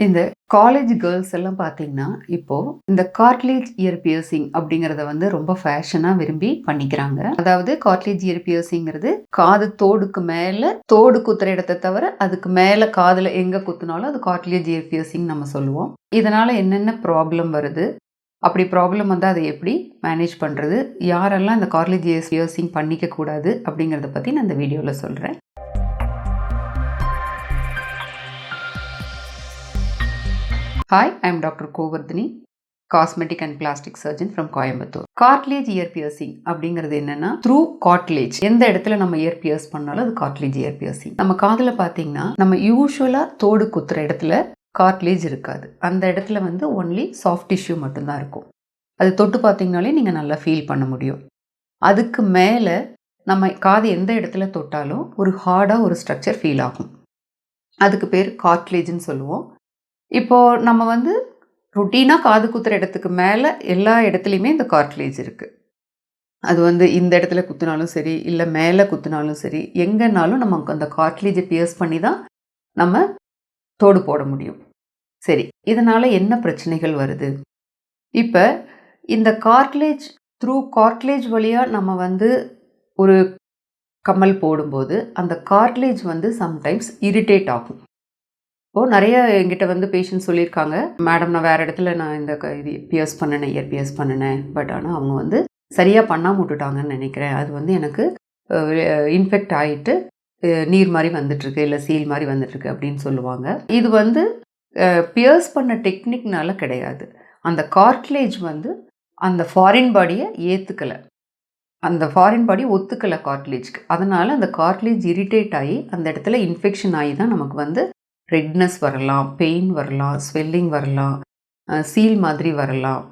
இந்த college girls எல்லாம் பார்த்தீங்கன்னா, இப்போ இந்த கார்ட்லேஜ் இயர் பியர்சிங் அப்படிங்கிறத வந்து ரொம்ப ஃபேஷனாக விரும்பி பண்ணிக்கிறாங்க. அதாவது கார்ட்லேஜ் இயர் பியர்சிங்கிறது காது தோடுக்கு மேலே தோடு குத்துற இடத்த தவிர, அதுக்கு மேலே காதில் எங்கே குத்துனாலும் அது கார்ட்லேஜ் இயர் பியர்சிங் நம்ம சொல்லுவோம். இதனால் என்னென்ன ப்ராப்ளம் வருது? அப்படி ப்ராப்ளம் வந்தால் அதை எப்படி மேனேஜ் பண்ணுறது யாரெல்லாம் இந்த கார்ட்லேஜ் இயர் பியர்சிங் பண்ணிக்க கூடாது? அப்படிங்கிறத பற்றி நான் இந்த வீடியோவில் சொல்கிறேன் hi I am doctor Govardhini cosmetic and plastic surgeon from Coimbatore cartilage ear piercing அப்படிங்கிறது என்னன்னா த்ரூ கார்ட்லேஜ் எந்த இடத்துல நம்ம இயர் பியர்ஸ் பண்ணாலும் அது கார்ட்லேஜ் இயர் பியர்சிங் நம்ம காதில் பார்த்தீங்கன்னா நம்ம யூஸ்வலாக தோடு குத்துற இடத்துல கார்ட்லேஜ் இருக்காது. அந்த இடத்துல வந்து ஒன்லி சாஃப்ட் டிஷ்யூ மட்டும்தான் இருக்கும். அது தொட்டு பார்த்தீங்கனாலே நீங்கள் நல்லா ஃபீல் பண்ண முடியும். அதுக்கு மேலே நம்ம காது எந்த இடத்துல தொட்டாலும் ஒரு ஹார்டாக ஒரு ஸ்ட்ரக்சர் ஃபீல் ஆகும். அதுக்கு பேர் கார்ட்லேஜ்னு சொல்லுவோம். இப்போது நம்ம வந்து ருட்டீனாக காது குத்துற இடத்துக்கு மேலே எல்லா இடத்துலையுமே இந்த கார்ட்லேஜ் இருக்குது அது வந்து இந்த இடத்துல குத்துனாலும் சரி இல்லை மேலே குத்துனாலும் சரி எங்கேனாலும் நமக்கு அந்த கார்ட்லேஜை பியர்ஸ் பண்ணி தான் நம்ம தோடு போட முடியும். சரி இதனால் என்ன பிரச்சனைகள் வருது? இப்போ இந்த கார்ட்லேஜ் த்ரூ கார்ட்லேஜ் வழியாக நம்ம வந்து ஒரு கம்மல் போடும்போது அந்த கார்ட்லேஜ் வந்து சம்டைம்ஸ் இரிட்டேட் ஆகும். இப்போது நிறைய எங்கிட்ட வந்து பேஷண்ட் சொல்லியிருக்காங்க. மேடம் நான் வேறு இடத்துல நான் இந்த க இது பியர்ஸ் பண்ணினேன் இயர் பியர்ஸ் பண்ணினேன். பட் ஆனால் அவங்க வந்து சரியாக பண்ணாமல் விட்டுட்டாங்கன்னு நினைக்கிறேன். அது வந்து எனக்கு இன்ஃபெக்ட் ஆகிட்டு நீர் மாதிரி வந்துட்டுருக்கு. இல்லை சீல் மாதிரி வந்துட்டுருக்கு அப்படின்னு சொல்லுவாங்க. இது வந்து பியர்ஸ் பண்ண டெக்னிக்னால கிடையாது. அந்த கார்ட்லேஜ் வந்து அந்த ஃபாரின் பாடியை ஏற்றுக்கலை அந்த ஃபாரின் பாடி ஒத்துக்கலை கார்ட்லேஜ்க்கு அதனால் அந்த கார்ட்லேஜ் இரிட்டேட் ஆகி அந்த இடத்துல இன்ஃபெக்ஷன் ஆகி தான் நமக்கு வந்து ரெட்னஸ் வரலாம் பெயின் வரலாம் ஸ்வெல்லிங் வரலாம் சீல் மாதிரி வரலாம்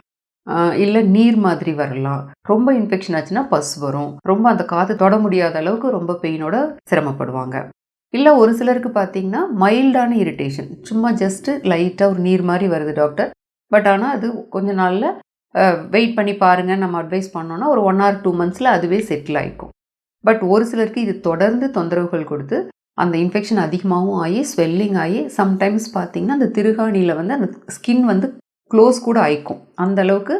இல்லை நீர் மாதிரி வரலாம். ரொம்ப இன்ஃபெக்ஷன் ஆச்சுன்னா பஸ் வரும். ரொம்ப அந்த காது தொட முடியாத அளவுக்கு ரொம்ப பெயினோட சிரமப்படுவாங்க. இல்லை ஒரு சிலருக்கு பார்த்தீங்கன்னா மைல்டான இரிட்டேஷன் சும்மா ஜஸ்ட்டு லைட்டாக ஒரு நீர் மாதிரி வருது டாக்டர் பட் ஆனால் அது கொஞ்ச நாளில் வெயிட் பண்ணி பாருங்கள் நம்ம அட்வைஸ் பண்ணோன்னா ஒரு ஒன் ஆர் டூ மந்த்ஸில் அதுவே செட்டில் ஆகிக்கும் பட் ஒரு சிலருக்கு இது தொடர்ந்து தொந்தரவுகள் கொடுத்து அந்த இன்ஃபெக்ஷன் அதிகமாகவும் ஆகி ஸ்வெல்லிங் ஆகி சம்டைம்ஸ் பார்த்திங்கன்னா அந்த திருகாணியில் வந்து அந்த ஸ்கின் வந்து க்ளோஸ் கூட ஆயிக்கும். அந்த அளவுக்கு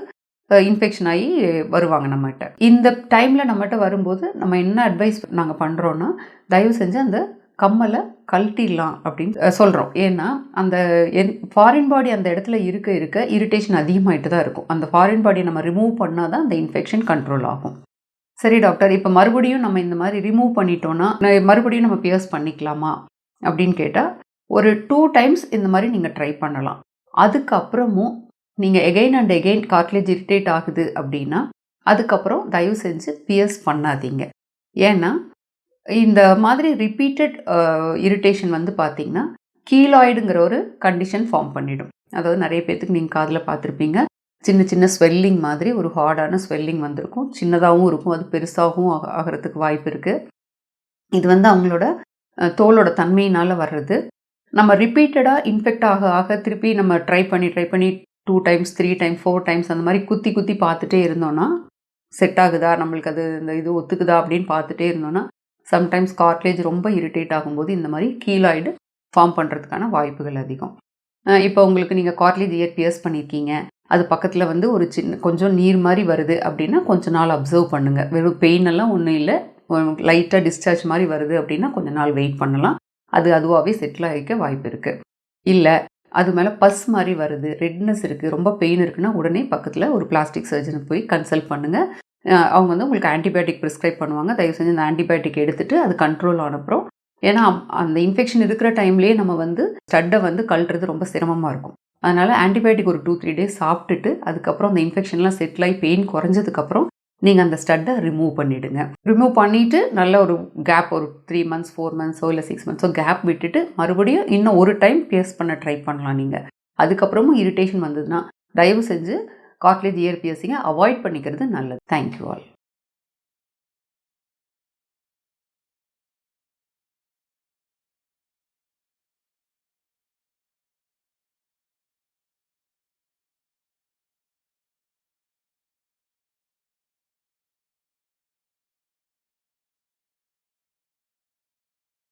இன்ஃபெக்ஷன் ஆகி வருவாங்க நம்மகிட்ட. இந்த டைமில் நம்மகிட்ட வரும்போது நம்ம என்ன அட்வைஸ் நாங்கள் பண்ணுறோன்னா தயவு செஞ்சு அந்த கம்மலை கழட்டிடலாம் அப்படின்னு சொல்கிறோம் ஏன்னா அந்த என் ஃபாரின் பாடி அந்த இடத்துல இருக்க இருக்க இரிட்டேஷன் அதிகமாகிட்டு தான் இருக்கும். அந்த ஃபாரின் பாடியை நம்ம ரிமூவ் பண்ணால் தான் அந்த இன்ஃபெக்ஷன் கண்ட்ரோல் ஆகும். சரி டாக்டர் இப்போ மறுபடியும் நம்ம இந்த மாதிரி ரிமூவ் பண்ணிட்டோன்னா மறுபடியும் நம்ம பியர்ஸ் பண்ணிக்கலாமா? அப்படின்னு கேட்டால் ஒரு டூ டைம்ஸ் இந்த மாதிரி நீங்கள் ட்ரை பண்ணலாம். அதுக்கப்புறமும் நீங்கள் again and again cartilage irritate ஆகுது அப்படின்னா அதுக்கப்புறம் தயவு செஞ்சு பியர்ஸ் பண்ணாதீங்க. ஏன்னா இந்த மாதிரி ரிப்பீட்டட் இரிட்டேஷன் வந்து பார்த்திங்கன்னா கீலாய்டுங்கிற ஒரு கண்டிஷன் ஃபார்ம் பண்ணிடும். அதாவது நிறைய பேர்த்துக்கு நீங்கள் காதில் பார்த்துருப்பீங்க. சின்ன சின்ன ஸ்வெல்லிங் மாதிரி ஒரு ஹார்டான ஸ்வெல்லிங் வந்திருக்கும். சின்னதாகவும் இருக்கும். அது பெருசாகவும் ஆகிறதுக்கு வாய்ப்பு இருக்குது இது வந்து அவங்களோட தோலோட தன்மையினால் வர்றது. நம்ம ரிப்பீட்டடாக இன்ஃபெக்ட் ஆக ஆக திருப்பி நம்ம ட்ரை பண்ணி ட்ரை பண்ணி two times three time four times அந்த மாதிரி குத்தி குத்தி பார்த்துட்டே இருந்தோன்னா செட் ஆகுதா? நம்மளுக்கு அது இந்த இது ஒத்துக்குதா? அப்படின்னு பார்த்துட்டே இருந்தோன்னா சம்டைம்ஸ் கார்ட்லேஜ் ரொம்ப இரிட்டேட் ஆகும்போது இந்த மாதிரி கீழாய்டு ஃபார்ம் பண்ணுறதுக்கான வாய்ப்புகள் அதிகம். இப்போ உங்களுக்கு நீங்கள் கார்ட்லேஜ் இயர் பியர்ஸ் பண்ணியிருக்கீங்க அது பக்கத்தில் வந்து ஒரு சின்ன கொஞ்சம் நீர் மாதிரி வருது அப்படின்னா கொஞ்ச நாள் அப்சர்வ் பண்ணுங்கள் வெறும் பெயின் எல்லாம் ஒன்றும் இல்லை. லைட்டாக டிஸ்சார்ஜ் மாதிரி வருது அப்படின்னா கொஞ்ச நாள் வெயிட் பண்ணலாம். அது அதுவாகவே செட்டில் ஆகிக்க வாய்ப்பு இருக்குது இல்லை அது மேலே பஸ் மாதிரி வருது ரெட்னஸ் இருக்குது ரொம்ப பெயின் இருக்குன்னா உடனே பக்கத்தில் ஒரு பிளாஸ்டிக் சர்ஜனுக்கு போய் கன்சல்ட் பண்ணுங்கள் அவங்க வந்து உங்களுக்கு ஆன்டிபயோட்டிக் ப்ரிஸ்கிரைப் பண்ணுவாங்க. தயவு செஞ்சு அந்த ஆன்டிபயோட்டிக் எடுத்துகிட்டு அது கண்ட்ரோல் ஆனப்புறம் ஏன்னா அந்த இன்ஃபெக்ஷன் இருக்கிற டைம்லேயே நம்ம வந்து ஸ்டட்டை வந்து கழுறது ரொம்ப சிரமமாக இருக்கும். அதனால் ஆன்டிபயோட்டிக் ஒரு டூ த்ரீ டேஸ் சாப்பிட்டுட்டு அதுக்கப்புறம் அந்த இன்ஃபெக்ஷன்லாம் செட்டில் ஆகி பெயின் குறைஞ்சதுக்கப்புறம் நீங்கள் அந்த ஸ்டட்டை ரிமூவ் பண்ணிவிடுங்க ரிமூவ் பண்ணிவிட்டு நல்ல ஒரு கேப் ஒரு த்ரீ மந்த்ஸ் ஃபோர் மந்த்ஸோ இல்லை சிக்ஸ் மந்த்ஸோ கேப் விட்டுட்டு மறுபடியும் இன்னும் ஒரு டைம் பியர்ஸ் பண்ண ட்ரை பண்ணலாம் நீங்கள் அதுக்கப்புறமும் இரிட்டேஷன் வந்ததுன்னா தயவு செஞ்சு கார்ட்லேஜ் இயர் பியர்ஸிங்கை அவாய்ட் பண்ணிக்கிறது நல்லது. Thank you all